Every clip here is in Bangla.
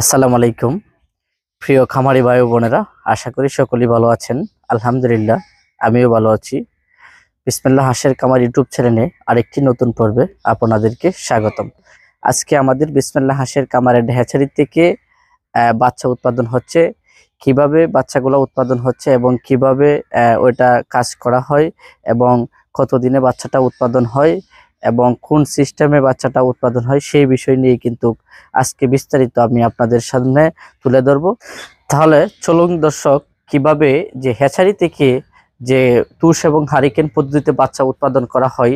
আসসালামু আলাইকুম। প্রিয় খামারি ভাই বোনেরা, আশা করি সকলেই ভালো আছেন। আলহামদুলিল্লাহ, আমিও ভালো আছি। বিসমিল্লাহ হাসের কামার ইউটিউব চ্যানেলে আরেকটি নতুন পর্বে আপনাদেরকে স্বাগতম। আজকে আমাদের বিসমিল্লাহ হাসের কামারের হ্যাচারি থেকে বাচ্চা উৎপাদন হচ্ছে, কীভাবে বাচ্চাগুলো উৎপাদন হচ্ছে এবং কীভাবে ওইটা কাজ করা হয় এবং কতদিনে বাচ্চাটা উৎপাদন হয় এবং কোন সিস্টেমে বাচ্চাটা উৎপাদন হয় সেই বিষয় নিয়ে কিন্তু আজকে বিস্তারিত আমি আপনাদের সামনে তুলে ধরব। তাহলে চলুন দর্শক, কীভাবে যে হ্যাচারি থেকে যে তুষ এবং হারিকেন পদ্ধতিতে বাচ্চা উৎপাদন করা হয়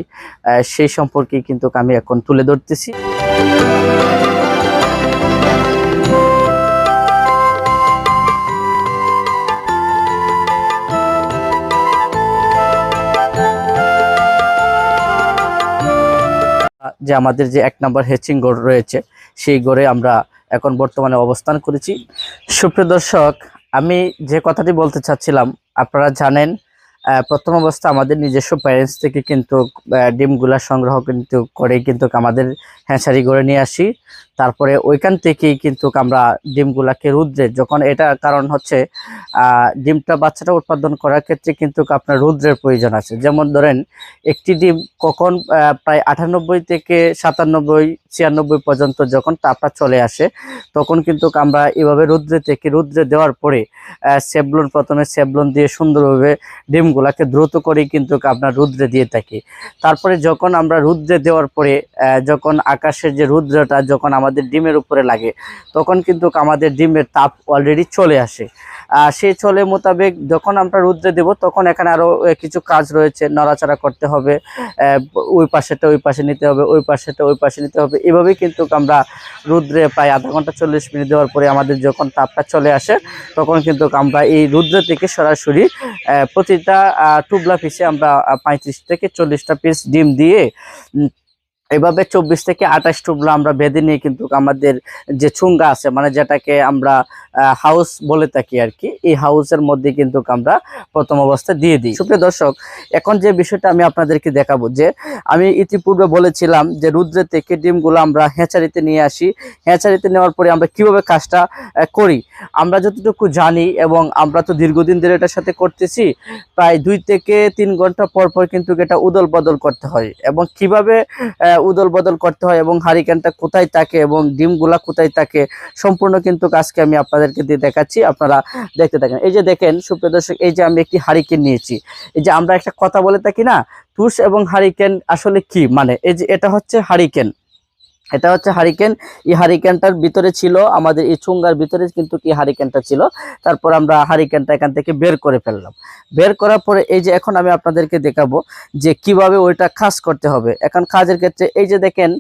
সেই সম্পর্কে কিন্তু আমি এখন তুলে ধরতেছি। যে আমাদের যে এক নম্বর হেচিং গড় রয়েছে, সেই গড়ে আমরা এখন বর্তমানে অবস্থান করেছি। সুপ্রিয় দর্শক, আমি যে কথাটি বলতে চাচ্ছিলাম, আপনারা জানেন প্রথম অবস্থা আমাদের নিজস্ব প্যারেন্টস থেকে কিন্তু ডিমগুলা সংগ্রহ কিন্তু করে কিন্তু আমাদের হ্যাঁসারি গড়ে নিয়ে আসি। তারপরে ওইখান থেকেই কিন্তু আমরা ডিমগুলাকে রুদ্রে, যখন এটা কারণ হচ্ছে ডিমটা বাচ্চাটা উৎপাদন করার ক্ষেত্রে কিন্তু আপনার রুদ্রের প্রয়োজন আছে। যেমন ধরেন, একটি ডিম কখন প্রায় আটানব্বই থেকে সাতানব্বই, ছিয়ানব্বই পর্যন্ত যখন তাপটা চলে আসে, তখন কিন্তু আমরা এভাবে রুদ্রে থেকে রুদ্রে দেওয়ার পরে সেবলন, প্রথমে সেবলন দিয়ে সুন্দরভাবে ডিমগুলাকে দ্রুত করে কিন্তু আপনার রুদ্রে দিয়ে থাকি। তারপরে যখন আমরা রুদ্রে দেওয়ার পরে যখন আকাশের যে রুদ্রটা, যখন আমাদের ডিমের উপরে লাগে তখন কিন্তু আমাদের ডিমের তাপ অলরেডি চলে আসে। আহ, সেই চলে মোতাবেক যখন আমরা রুদ্রে দেব তখন এখানে আরও আহ, কিছু কাজ রয়েছে নড়াচড়া করতে হবে ওই পাশেটা ওই পাশে নিতে হবে ওই পাশেটা ওই পাশে নিতে হবে এভাবেই কিন্তু আমরা রুদ্রে প্রায় আধা ঘণ্টা চল্লিশ মিনিট দেওয়ার পরে আমাদের যখন তাপটা চলে আসে তখন কিন্তু আমরা এই রুদ্র থেকে সরাসরি প্রতিটা টুবলা পিসে আমরা পঁয়ত্রিশ থেকে চল্লিশটা পিস ডিম দিয়ে এভাবে চব্বিশ থেকে আঠাশ টুবলা আমরা বেঁধে নিয়ে কিন্তু আমাদের যে চুঙ্গা আছে মানে যেটাকে আমরা হাউস বলে থাকি আর কি এই হাউসের মধ্যে কিন্তু আমরা প্রথম অবস্থায় দিয়ে দিই। সুপ্রিয় দর্শক, এখন যে বিষয়টা আমি আপনাদেরকে দেখাবো যে, আমি ইতিপূর্বে বলেছিলাম যে রুদ্রে থেকে ডিমগুলো আমরা হ্যাঁচারিতে নিয়ে আসি। হ্যাঁচারিতে নেওয়ার পরে আমরা কীভাবে কাজটা করি? আমরা যতটুকু জানি এবং আমরা তো দীর্ঘদিন ধরে এটার সাথে করতেছি, প্রায় দুই থেকে তিন ঘণ্টা পর পর কিন্তু এটা উদল বদল করতে হয় এবং কীভাবে উদল বদল করতে হয় এবং হারিকেনটা কোথায় থাকে এবং ডিমগুলা কোথায় থাকে সম্পূর্ণ কিন্তু আজকে আমি আপনাদেরকে দিয়ে দেখাচ্ছি। আপনারা দেখতে থাকেন। এই যে দেখেন, সুপ্রিয় দর্শক, এই যে আমি একটি হারিকেন নিয়েছি। এই যে আমরা একটা কথা বলে থাকি না, তুষ এবং হারিকেন আসলে কি? মানে এই যে এটা হচ্ছে হারিকেন। এটা হচ্ছে হারিকেন। এই হারিকেনটার ভিতরে ছিল আমাদের এই চুঙ্গার ভিতরে কিন্তু কি হারিকেনটা ছিল। তারপর আমরা হারিকেনটা এখান থেকে বের করে ফেললাম। বের করার পরে এই যে এখন আমি আপনাদেরকে দেখাবো যে কীভাবে ওইটা কাজ করতে হবে। এখন কাজের ক্ষেত্রে এই যে দেখেন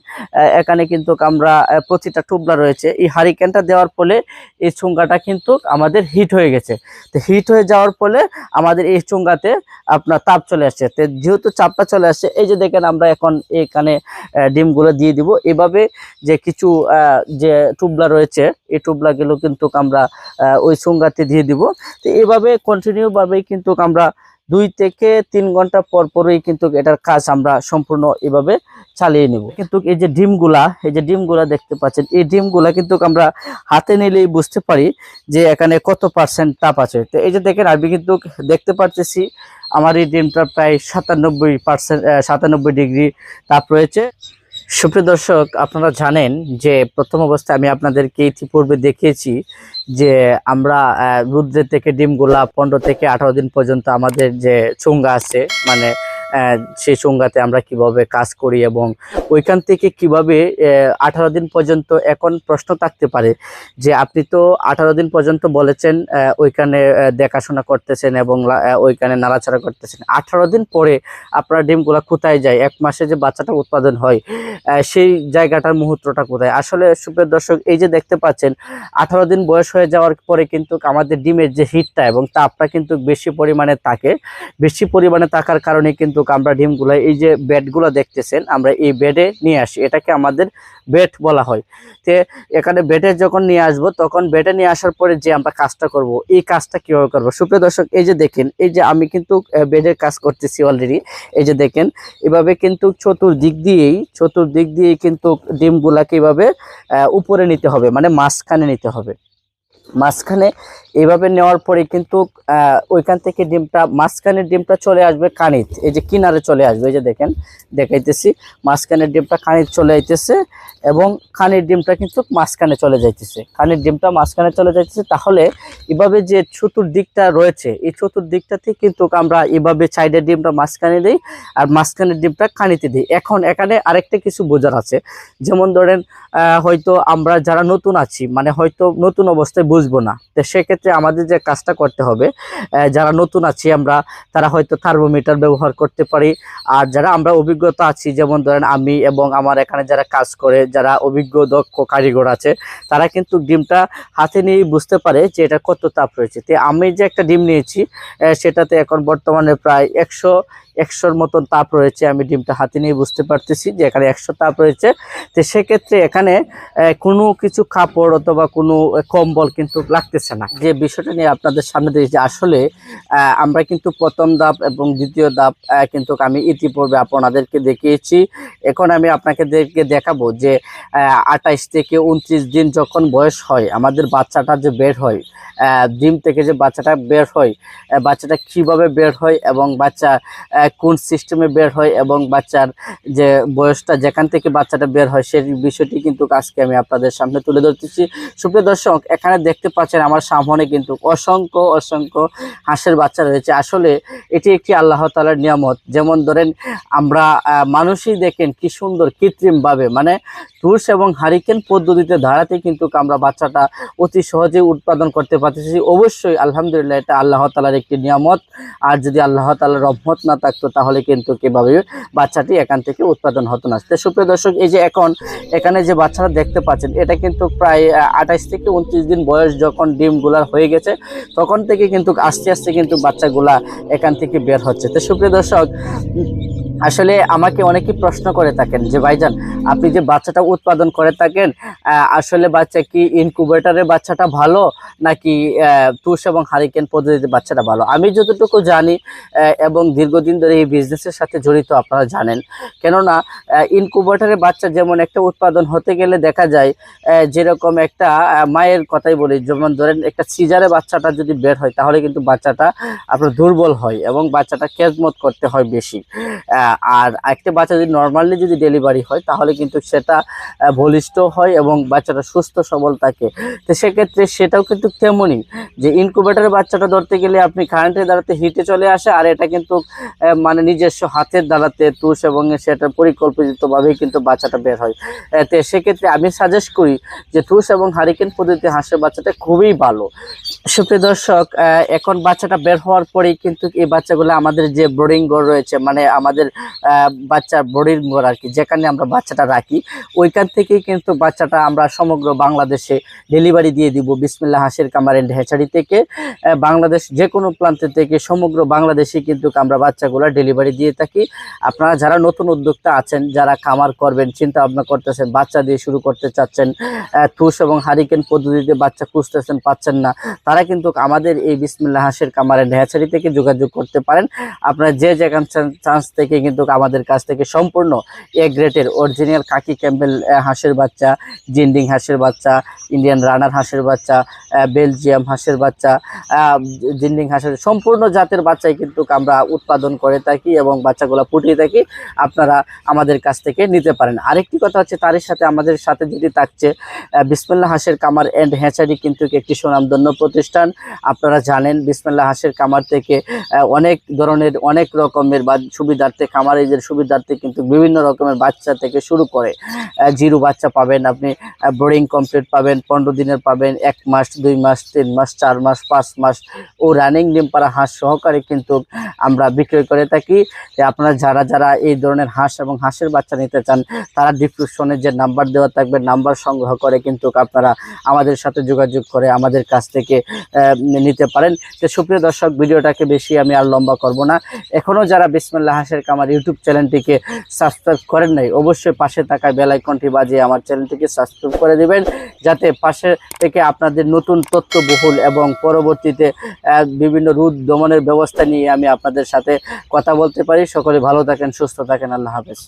এখানে কিন্তু আমরা প্রতিটা টুবলা রয়েছে। এই হারিকেনটা দেওয়ার ফলে এই চুঙ্গাটা কিন্তু আমাদের হিট হয়ে গেছে। তো হিট হয়ে যাওয়ার ফলে আমাদের এই চুঙ্গাতে আপনার তাপ চলে আসছে। তো যেহেতু চাপটা চলে আসছে, এই যে দেখেন আমরা এখন এখানে ডিমগুলো দিয়ে দিব। এভাবে যে কিছু যে টুবলা রয়েছে, এই টুবলাগুলো কিন্তু আমরা ওই চুঙ্গাতে দিয়ে দিব। তো এইভাবে কন্টিনিউ ভাবেই কিন্তু আমরা দুই থেকে তিন ঘণ্টা পর পরই কিন্তু এটার কাজ আমরা সম্পূর্ণ এভাবে চালিয়ে নিব। কিন্তু এই যে ডিমগুলা, এই যে ডিমগুলা দেখতে পাচ্ছেন, এই ডিমগুলা কিন্তু আমরা হাতে নিলেই বুঝতে পারি যে এখানে কত পার্সেন্ট তাপ আছে। তো এই যে দেখেন, আমি কিন্তু দেখতে পারতেছি, আমার এই ডিমটা প্রায় সাতানব্বই পার্সেন্ট সাতানব্বই ডিগ্রি তাপ রয়েছে। সুপ্রিয় দর্শক, আপনারা জানেন যে প্রথম অবস্থায় আমি আপনাদেরকে ইতিপূর্বে দেখিয়েছি যে আমরা রুদ্রে থেকে ডিমগুলা পনেরো থেকে আঠারো দিন পর্যন্ত আমাদের যে চুঙ্গা আছে মানে সেই চুঙ্গাতে আমরা কীভাবে কাজ করি এবং ওইখান থেকে কীভাবে আঠারো দিন পর্যন্ত এখন প্রশ্ন থাকতে পারে যে আপনি তো আঠারো দিন পর্যন্ত বলেছেন ওইখানে দেখাশোনা করতেছেন এবং ওইখানে নাড়াচাড়া করতেছেন। আঠারো দিন পরে আপনার ডিমগুলা কোথায় যায়? এক মাসে যে বাচ্চাটা উৎপাদন হয় সেই জায়গাটার মুহূর্তটা কোথায়? আসলে সুপ্রিয় দর্শক, এই যে দেখতে পাচ্ছেন, আঠারো দিন বয়স হয়ে যাওয়ার পরে কিন্তু আমাদের ডিমের যে হিটটা এবং তাপটা কিন্তু বেশি পরিমাণে থাকে। বেশি পরিমাণে থাকার কারণে কিন্তু কিন্তু আমরা ডিমগুলো এই যে বেডগুলো দেখতেছেন, আমরা এই বেডে নিয়ে আসি। এটাকে আমাদের বেড বলা হয়। তে এখানে বেডে যখন নিয়ে আসব, তখন বেডে নিয়ে আসার পরে যে আমরা কাজটা করব, এই কাজটা কীভাবে করব? সুপ্রিয় দর্শক, এই যে দেখেন, এই যে আমি কিন্তু বেডের কাজ করতেছি অলরেডি এই যে দেখেন, এভাবে কিন্তু চতুর্দিক দিয়েই চতুর্দিক দিয়েই কিন্তু ডিমগুলাকে এভাবে উপরে নিতে হবে মানে মাঝখানে নিতে হবে। মাঝখানে এইভাবে নেওয়ার পরে কিন্তু ওইখান থেকে ডিমটা, মাঝখানের ডিমটা চলে আসবে কানিত। এই যে কিনারে চলে আসবে, এই যে দেখেন, দেখাইতেছি মাঝখানের ডিমটা কানিত চলে আইতেছে এবং কানির ডিমটা কিন্তু মাঝখানে চলে যাইতেছে। কানির ডিমটা মাঝখানে চলে যাইতেছে, তাহলে এভাবে যে চতুর্দিকটা রয়েছে, এই চতুর্দিকটাতে কিন্তু আমরা এভাবে সাইডের ডিমটা মাঝখানে দিই আর মাঝখানের ডিমটা কানিতে দিই। এখন এখানে আরেকটা কিছু বোঝার আছে। যেমন ধরেন হয়তো আমরা যারা নতুন আছি মানে হয়তো নতুন অবস্থায় বুঝব না। তো সেক্ষেত্রে আমাদের যে কাজটা করতে হবে যারা নতুন আছি আমরা, তারা হয়তো থার্মোমিটার ব্যবহার করতে পারি। আর যারা আমরা অভিজ্ঞতা আছি, যেমন ধরেন আমি এবং আমার এখানে যারা কাজ করে, যারা অভিজ্ঞ, দক্ষ, কারিগর আছে, তারা কিন্তু ডিমটা হাতে নিয়ে বুঝতে পারে যে এটা কত তাপ রয়েছে। তো আমি যে একটা ডিম নিয়েছি সেটাতে এখন বর্তমানে প্রায় একশো, একশোর মতন তাপ রয়েছে, আমি ডিমটা হাতে নিয়ে বুঝতে পারতেছি যে এখানে একশো তাপ রয়েছে। তো সেক্ষেত্রে এখানে কোনো কিছু কাপড় অথবা কোনো কম্বল কিন্তু লাগতেছে না। যে বিষয়টা নিয়ে আপনাদের সামনে দিয়েছি যে আসলে আমরা কিন্তু প্রথম ধাপ এবং দ্বিতীয় ধাপ কিন্তু আমি ইতিপূর্বে আপনাদেরকে দেখিয়েছি। এখন আমি আপনাকে দেখে দেখাবো যে আঠাইশ থেকে উনত্রিশ দিন যখন বয়স হয়, আমাদের বাচ্চাটা যে বের হয় ডিম থেকে যে বাচ্চাটা বের হয় বাচ্চাটা কীভাবে বের হয় এবং বাচ্চা কোন সিস্টেমে বের হয় এবং বাচ্চার যে বয়সটা, যেখান থেকে বাচ্চাটা বের হয়, সেই বিষয়টি কিন্তু আজকে আমি আপনাদের সামনে তুলে ধরতেছি। সুপ্রিয় দর্শক, এখানে দেখতে পাচ্ছেন আমার সামনে কিন্তু অসংখ্য অসংখ্য হাঁসের বাচ্চা রয়েছে। আসলে এটি একটি আল্লাহ তালার নিয়ামত। যেমন ধরেন, আমরা মানুষই দেখেন কি সুন্দর, কৃত্রিমভাবে। মানে টুলস এবং হারিকেন পদ্ধতিতে ধারাতে কিন্তু আমরা বাচ্চাটা অতি সহজে উৎপাদন করতে পারতেছি। অবশ্যই আলহামদুলিল্লাহ এটা আল্লাহ তালার একটি নিয়ামত। আর যদি আল্লাহ তালার রহমত না থাকতো, তাহলে কিন্তু কীভাবে বাচ্চাটি এখান থেকে উৎপাদন হতো না। তো সুপ্রিয় দর্শক, এই যে এখন, এখানে যে বাচ্চারা দেখতে পাচ্ছেন, এটা কিন্তু প্রায় আঠাইশ থেকে উনত্রিশ দিন বয়স যখন ডিমগুলার হয়ে গেছে, তখন থেকে কিন্তু আস্তে আস্তে কিন্তু বাচ্চাগুলা এখান থেকে বের হচ্ছে। তো সুপ্রিয় দর্শক, আসলে আমাকে অনেকেই প্রশ্ন করে থাকেন যে, ভাইজান, আপনি যে বাচ্চাটা উৎপাদন করে থাকেন আসলে বাচ্চা কি ইনকুবেটারের বাচ্চাটা ভালো? নাকি তুষ এবং হারিকেন পদ্ধতিতে বাচ্চাটা ভালো? আমি যতটুকু জানি এবং দীর্ঘদিন ধরে এই বিজনেসের সাথে জড়িত আপনারা জানেন। কেননা ইনকুবেটারের বাচ্চা যেমন একটা উৎপাদন হতে গেলে দেখা যায় যেরকম একটা মায়ের কথাই বলি যেমন ধরেন একটা সিজারে বাচ্চাটা যদি বের হয়, তাহলে কিন্তু বাচ্চাটা আপনার দুর্বল হয় এবং বাচ্চাটা খেজমত করতে হয় বেশি। আর একটা বাচ্চা যদি নর্মালি যদি ডেলিভারি হয়, তাহলে কিন্তু সেটা বলিষ্ঠ হয় এবং বাচ্চাটা সুস্থ, সবল থাকে। তো সেক্ষেত্রে সেটাও কিন্তু তেমনই যে ইনকুবেটারের বাচ্চাটা ধরতে গেলে আপনি কারেন্টের দ্বারাতে হিটে চলে আসে, আর এটা কিন্তু মানে নিজস্ব হাতের দ্বারাতে তুষ এবং সেটা পরিকল্পিতভাবেই কিন্তু বাচ্চাটা বের হয়। তো সেক্ষেত্রে আমি সাজেস্ট করি যে তুষ এবং হারিকেন পদ্ধতিতে হাঁসের বাচ্চাটা খুবই ভালো। সুপ্রিয় দর্শক এখন বাচ্চাটা বের হওয়ার পরেই কিন্তু এই বাচ্চাগুলো আমাদের যে ব্রোডিং ঘর রয়েছে মানে আমাদের বাচ্চার ব্রোডিং ঘর আর কি, যেখানে আমরা বাচ্চাটা রাখি, ওইখান থেকেই কিন্তু বাচ্চাটা আমরা সমগ্র বাংলাদেশে ডেলিভারি দিয়ে দিব বিসমিল্লা হাঁসের কামার এন্ড হ্যাচারি থেকে। বাংলাদেশ যে কোনো প্রান্ত থেকে সমগ্র বাংলাদেশে কিন্তু আমরা বাচ্চাগুলো ডেলিভারি দিয়ে থাকি। আপনারা যারা নতুন উদ্যোক্তা আছেন, যারা খামার করবেন চিন্তা ভাবনা করতেছেন, বাচ্চা দিয়ে শুরু করতে চাচ্ছেন তুষ এবং হারিকেন পদ্ধতিতে বাচ্চা খুঁজতেছেন পাচ্ছেন না তারা কিন্তু আমাদের এই বিসমিল্লা হাঁসের কামারের হ্যাচারি থেকে যোগাযোগ করতে পারেন। আপনারা যে যেখান চান্স থেকে কিন্তু আমাদের কাছ থেকে সম্পূর্ণ এ গ্রেটের অরিজিনাল কাকি ক্যাম্পেল আহ, হাঁসের বাচ্চা জিন্ডিং হাঁসের বাচ্চা ইন্ডিয়ান রানার হাঁসের বাচ্চা বেলজিয়াম হাঁসের বাচ্চা জিন্ডিং হাঁসের সম্পূর্ণ জাতের বাচ্চাই কিন্তু আমরা উৎপাদন করে থাকি এবং বাচ্চাগুলো ফুটিয়ে থাকি আপনারা আমাদের কাছ থেকে নিতে পারেন। আরেকটি কথা হচ্ছে তারই সাথে আমাদের সাথে যদি থাকছে আহ, বিসমিল্লা হাঁসের কামার অ্যান্ড হ্যাচারি কিন্তু একটি সুনামধন্য প্রতিষ্ঠান। আপনারা জানেন বিসমিল্লা হাঁসের কামার থেকে অনেক ধরনের, অনেক রকমের বা সুবিধার্থে খামারিদের সুবিধার্থে কিন্তু বিভিন্ন রকমের বাচ্চা থেকে শুরু করে জিরো বাচ্চা পাবেন আপনি বোর্ডিং কমপ্লিট পাবেন, পনেরো দিনের পাবেন, এক মাস, দুই মাস, তিন মাস, চার মাস, পাঁচ মাস ও রানিং ডিম পাড়া হাঁস সহকারে কিন্তু আমরা বিক্রয় করে থাকি। আপনারা যারা যারা এই ধরনের হাঁস এবং হাঁসের বাচ্চা নিতে চান, তারা ডিসক্রিপশনে যে নাম্বার দেওয়া থাকবে, নাম্বার সংগ্রহ করে কিন্তু আপনারা আমাদের সাথে যোগাযোগ করে আমাদের কাছ থেকে নিতে পারেন। তো সুপ্রিয় দর্শক, ভিডিওটাকে বেশি আমি আর লম্বা করব না। এখনও যারা বিসমিল্লা হাসের কামার ইউটিউব চ্যানেলটিকে সাবস্ক্রাইব করেন নাই, অবশ্যই পাশে থাকা বেল আইকনটি বাজিয়ে আমার চ্যানেলটিকে সাবস্ক্রাইব করে দিবেন, যাতে পাশে থেকে আপনাদের নতুন তথ্যবহুল এবং পরবর্তীতে বিভিন্ন রোদ দমনের ব্যবস্থা নিয়ে আমি আপনাদের সাথে কথা বলতে পারি। সকলে ভালো থাকেন, সুস্থ থাকেন। আল্লাহ হাফেজ।